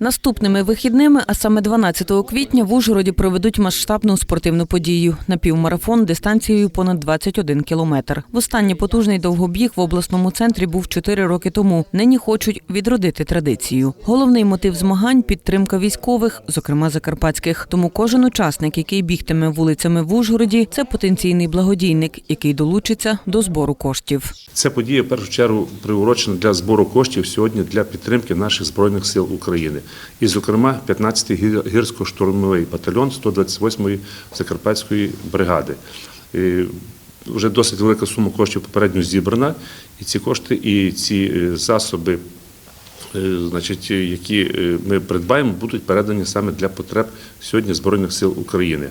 Наступними вихідними, а саме 12 квітня, в Ужгороді проведуть масштабну спортивну подію напівмарафон дистанцією понад 21 кілометр. Востаннє потужний довгобіг в обласному центрі був 4 роки тому. Нині хочуть відродити традицію. Головний мотив змагань підтримка військових, зокрема закарпатських. Тому кожен учасник, який бігтиме вулицями в Ужгороді, це потенційний благодійник, який долучиться до збору коштів. Ця подія в першу чергу приурочена для збору коштів сьогодні для підтримки наших збройних сил України, і, зокрема, 15-й гірсько-штурмовий батальйон 128-ї Закарпатської бригади. І Вже досить велика сума коштів попередньо зібрана, і ці кошти, і ці е, засоби значить, які е, ми придбаємо, будуть передані саме для потреб сьогодні Збройних сил України.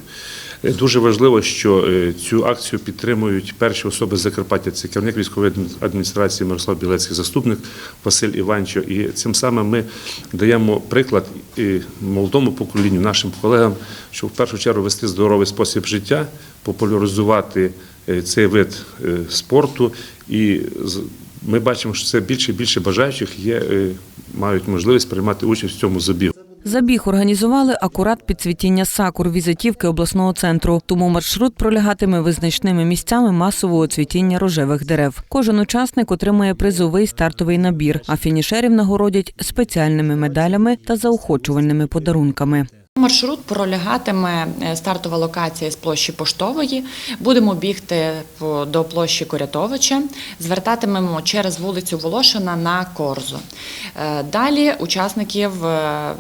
Е, Дуже важливо, що е, цю акцію підтримують перші особи Закарпаття. Це керівник військової адміністрації Мирослав Білецький, заступник Василь Іванчо. І цим самим ми даємо приклад і молодому поколінню, нашим колегам, що в першу чергу вести здоровий спосіб життя, популяризувати е, цей вид е, спорту і ми бачимо, що це більше і більше бажаючих є, е, мають можливість приймати участь в цьому забігу. Забіг організували акурат під цвітіння сакур візитівки обласного центру. Тому маршрут пролягатиме визначними місцями масового цвітіння рожевих дерев. Кожен учасник отримає призовий стартовий набір, а фінішерів нагородять спеціальними медалями та заохочувальними подарунками. Маршрут пролягатиме е, стартова локація з площі Поштової. Будемо бігти до площі Корятовича, звертатимемо через вулицю Волошина на Корзу. Е, Далі учасників е,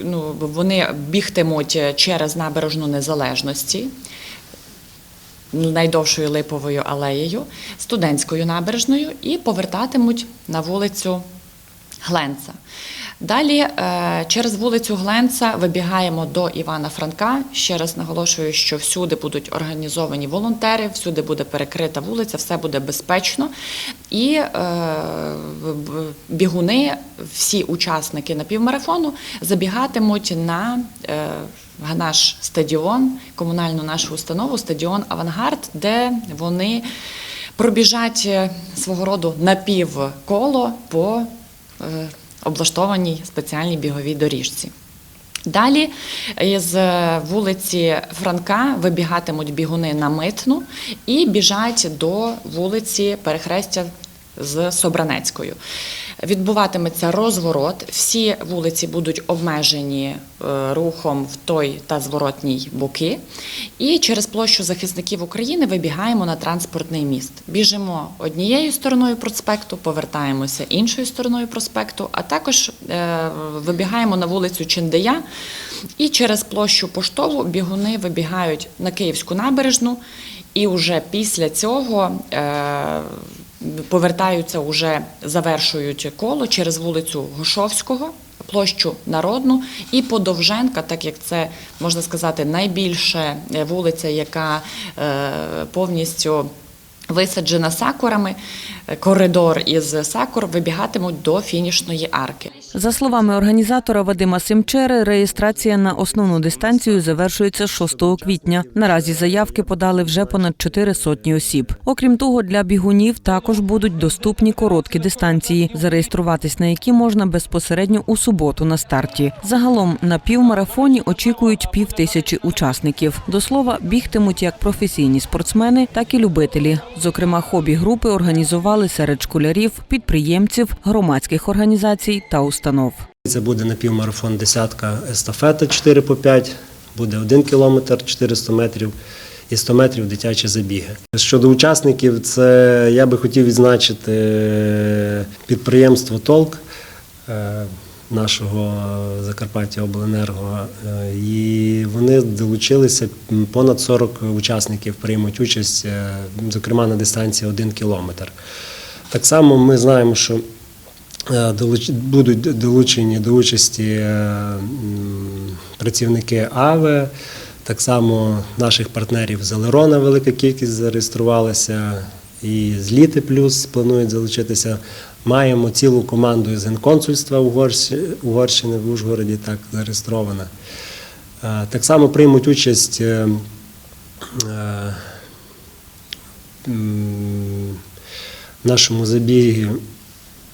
ну, вони бігтимуть через набережну незалежності. Найдовшою липовою алеєю, студентською набережною і повертатимуть на вулицю Гленца. Далі е, через вулицю Гленца вибігаємо до Івана Франка. Ще раз наголошую, що всюди будуть організовані волонтери, всюди буде перекрита вулиця, все буде безпечно. І е, бігуни, всі учасники напівмарафону забігатимуть на е, наш стадіон, комунальну нашу установу, стадіон Авангард, де вони пробіжать свого роду напівколо по облаштованій спеціальній біговій доріжці. Далі з вулиці Франка вибігатимуть бігуни на митну і біжать до вулиці Перехрестя з Собранецькою. Відбуватиметься розворот. Всі вулиці будуть обмежені е, рухом в той та зворотній боки. І через площу захисників України вибігаємо на транспортний міст. Біжимо однією стороною проспекту, повертаємося іншою стороною проспекту, а також е, вибігаємо на вулицю Чиндея. І через площу поштову бігуни вибігають на Київську набережну, і вже після цього е, повертаються, уже завершують коло через вулицю Гошовського, площу Народну і Подовженка, так як це можна сказати найбільша вулиця, яка е, повністю висаджена сакурами. Коридор із сакур вибігатимуть до фінішної арки. За словами організатора Вадима Симчери, реєстрація на основну дистанцію завершується 6 квітня. Наразі заявки подали вже понад 4 сотні осіб. Окрім того, для бігунів також будуть доступні короткі дистанції, зареєструватись на які можна безпосередньо у суботу на старті. Загалом на півмарафоні очікують пів тисячі учасників. До слова, бігтимуть як професійні спортсмени, так і любителі. Зокрема, хобі-групи організували серед школярів, підприємців, громадських організацій та установ. Це буде напівмарафон десятка естафета 4 по 5, буде 1 кілометр 400 метрів і 100 метрів дитячі забіги. Щодо учасників, це я би хотів відзначити е, підприємство Толк е, нашого Закарпаття Обленерго. Е, І вони долучилися понад 40 учасників приймуть участь, е, зокрема на дистанції 1 кілометр. Так само ми знаємо, що Е, будуть долучені до участі е, працівники АВЕ, так само наших партнерів з Алерона велика кількість зареєструвалася, і з Літи Плюс планують залучитися. Маємо цілу команду з генконсульства Угорщини в Ужгороді, так зареєстрована. Е, Так само приймуть участь е, е, в нашому забігі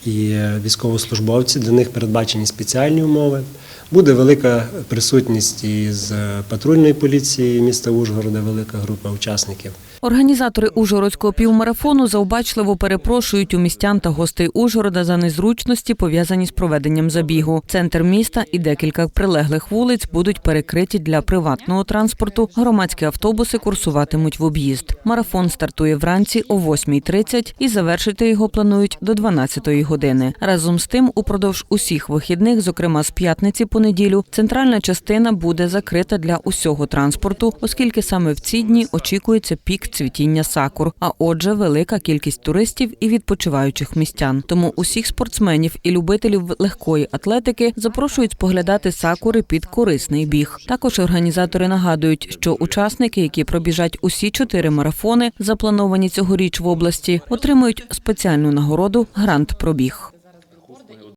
і військовослужбовці. Для них передбачені спеціальні умови. Буде велика присутність із патрульної поліції міста Ужгорода, велика група учасників. Організатори Ужгородського півмарафону завбачливо перепрошують у містян та гостей Ужгорода за незручності, пов'язані з проведенням забігу. Центр міста і декілька прилеглих вулиць будуть перекриті для приватного транспорту. Громадські автобуси курсуватимуть в об'їзд. Марафон стартує вранці о 8.30 і завершити його планують до 12 години. Разом з тим, упродовж усіх вихідних, зокрема з п'ятниці по неділю, центральна частина буде закрита для усього транспорту, оскільки саме в ці дні очікується пік цвітіння сакур, а отже, велика кількість туристів і відпочиваючих містян. Тому усіх спортсменів і любителів легкої атлетики запрошують споглядати сакури під корисний біг. Також організатори нагадують, що учасники, які пробіжать усі чотири марафони, заплановані цьогоріч в області, отримують спеціальну нагороду Грант Пробіг.